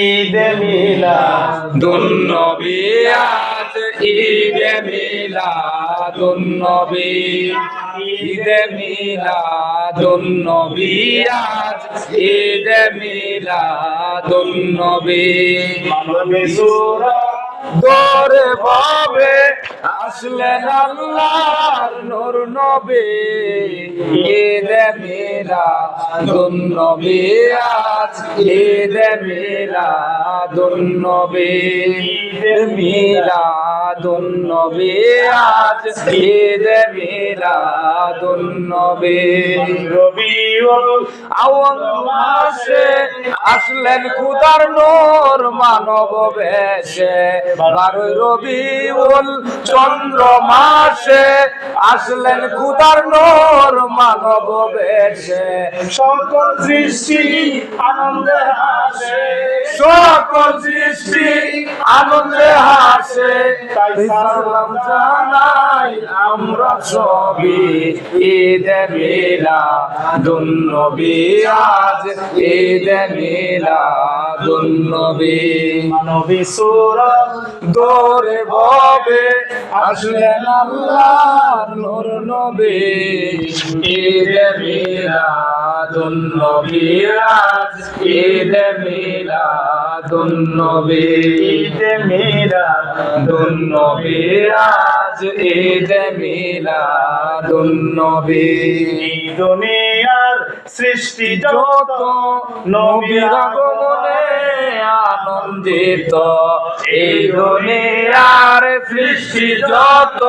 ঈদে দুন্নবী আজ ঈদে মিলা মিলাদুন্নবী ঈদে মিলা মিলাদুন্নবী আজ ঈদে মিলাদুন্নবী মানবে সুরা দরে আসলেন আল্লাহর নূর নবী। ঈদে মিলাদুন্নবী আজ ঈদে মিলাদুন্নবী ঈদে মিলাদুন্নবী আজ ঈদে মিলাদুন্নবী রবিউল আওয়াল মাসে আসলেন খুদার নূর মানব বেশে। বারোই রবিউল চন্দ্র মাসে আসলেন খুদার নূর মানব বেশে। সকল সৃষ্টি আনন্দে হাসে। সকল সৃষ্টি আনন্দে হাসে। তাই সালাম জানাই আমরা সবই। ঈদ মিলা দুন্নবী আজ ঈদ মিলা দুন্নবী মানবী সুরা দৌড়ে ভবে আসলেন আল্লাহ নূর নবী ঈদ মিলা দুন্নবী আজ ঈদ মিলা দুন্নবী ঈদে মিলাদ দুন্নবী আজ ঈদ মিলা দুন্নবী এই দুনিয়ার সৃষ্টি যত যত নবীর আগমনে আনন্দিত। এই দুনিয়ার সৃষ্টি যত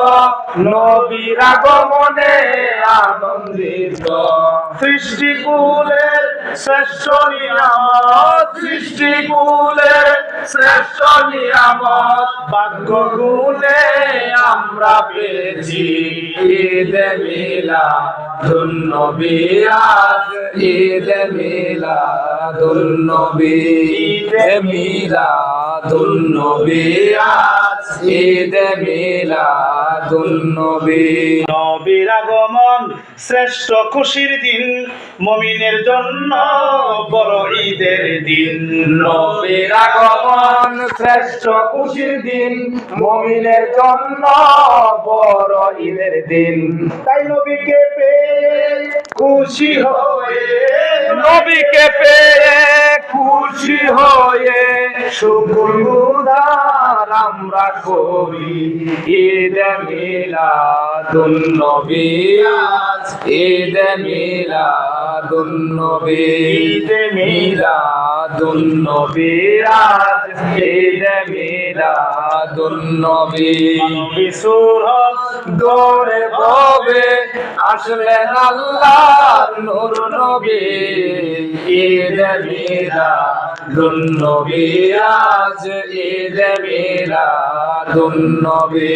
নবীর আগমনে আনন্দিত। সৃষ্টিকুলের শ্রেষ্ঠ সৃষ্টি সৃষ্টিকুলের শ্রেষ্ঠ নিয়ামত ভাগ্য গুণে আমরা পেয়েছি। ঈদ মিলা দুন্নবী আজ। ঈদ মিলা দুন্নবী ঈদ মিলা দুন্নবী আজ। ঈদ মিলা দুন্নবী নবীর আগমন শ্রেষ্ঠ খুশির দিন মমিনের জন্য বড় ঈদের দিন। নবীর আগমন শ্রেষ্ঠ খুশির দিন, মমিনের জন্য বড় ঈদের দিন। তাই নবীকে পেয়ে খুশি হয়ে, নবীকে পেয়ে খুশি হয়ে শুকুর গুদার আমরা কবি ঈদ মিলাদুন নবী ঈদ মিলাদুন নবী। মিলাদুন নবী আজ ঈদ মিলাদুন নবী। নবী সুরত দৌড়ে ভবে আসলেন আল্লাহর নূর নবী। ঈদ মিলা দুন্নবী আজ ঈদ মিলা দুন্নবী